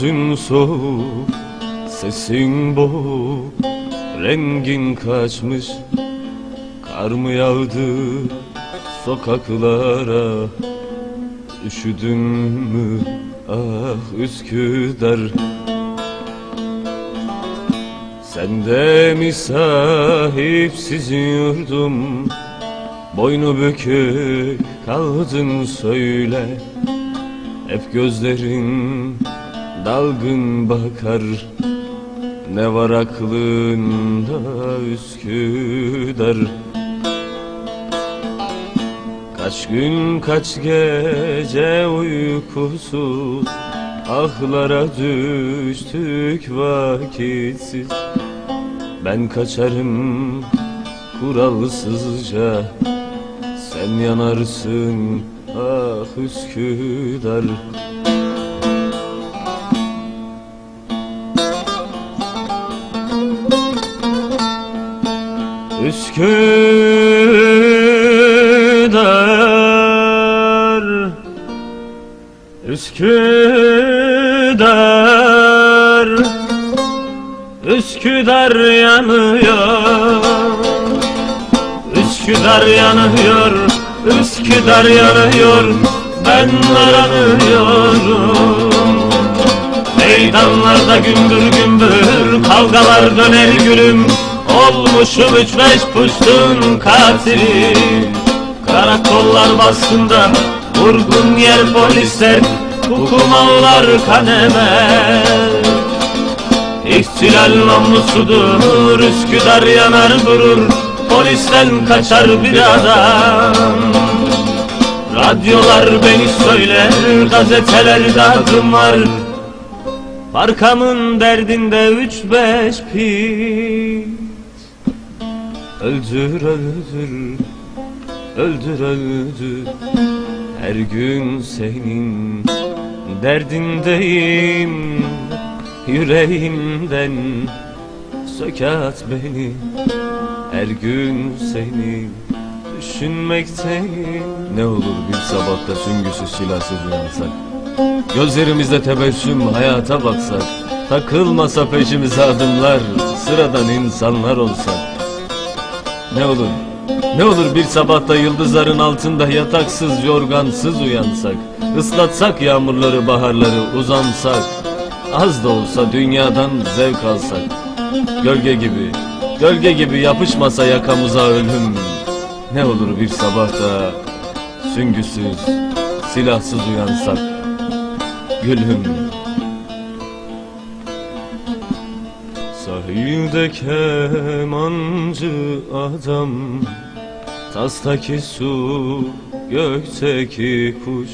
Yüzün soğuk, sesin boğuk Rengin kaçmış, kar mı yağdı sokaklara? Üşüdün mü? Ah Üsküdar. Sen de mi sahipsiz yurdum? Boynu bükük kaldın söyle. Hep gözlerin dalgın bakar Ne var aklında Üsküdar? Kaç gün kaç gece uykusuz Ahlara düştük vakitsiz. Ben kaçarım kuralsızca Sen yanarsın ah Üsküdar Üsküdar Üsküdar Üsküdar yanıyor. Üsküdar yanıyor Üsküdar yanıyor Ben aranıyorum. Meydanlarda gümbür gümbür Kavgalar döner gülüm Olmuşum üç beş puştun katili. Karakollar baskında Vurgun yer polisler Hukumallar kaneme İhtilal namlusudur Üsküdar yanar durur Polisten kaçar bir adam. Radyolar beni söyler Gazetelerde adım var. Arkamın derdinde üç beş pis Öldür öldür. Öldür öldür. Her gün senin Derdindeyim. Yüreğimden Sökat beni. Her gün seni Düşünmekteyim. Ne olur bir sabahta süngüsüz silahsız uyansak Gözlerimizde tebessüm hayata baksak. Takılmasa peşimize adımlar Sıradan insanlar olsak Ne olur ne olur bir sabahta yıldızların altında yataksız yorgansız uyansak Islatsak yağmurları baharları uzansak Az da olsa dünyadan zevk alsak. Gölge gibi Gölge gibi yapışmasa yakamıza ölüm. Ne olur bir sabahta Süngüsüz Silahsız uyansak Gülüm Sahilde kemancı adam Tastaki su Gökteki kuş.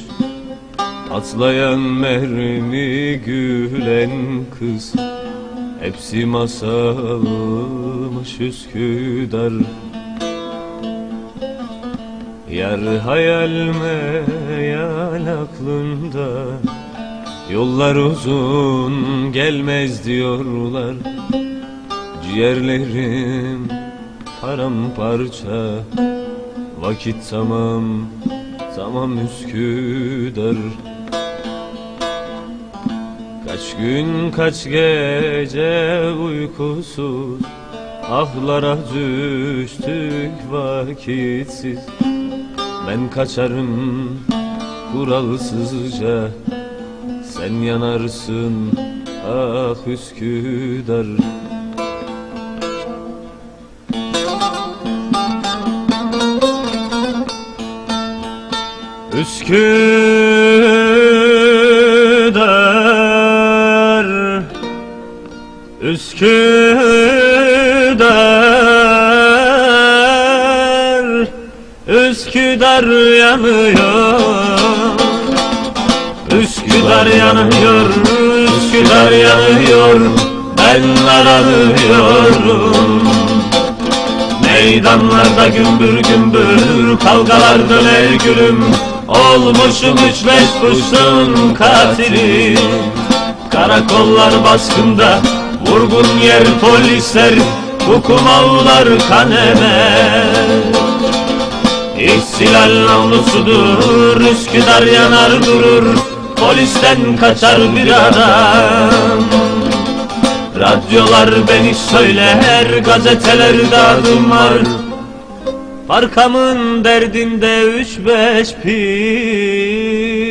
Atlayan mermi gülen kız Hepsi masalmış Üsküdar. Yar hayal meyal aklında Yollar uzun gelmez diyorlar Ciğerlerim paramparça Vakit tamam tamam Üsküdar. Kaç gün kaç gece uykusuz Ahlara düştük vakitsiz. Ben kaçarım kuralsızca Sen yanarsın ah Üsküdar Üsküdar Üsküdar Üsküdar yanıyor. Üsküdar yanıyor Üsküdar yanıyor Ben aranıyorum. Meydanlarda gümbür gümbür Kavgalar döner gülüm Olmuşum üç beş kuşun katili. Karakollar baskında Vurgun yer polisler Hukumallar kaneme. İhtilal namlusudur Üsküdar yanar durur Polisten kaçar bir adam. Radyolar beni söyler Gazetelerde adım var Parkamın derdinde üç beş pir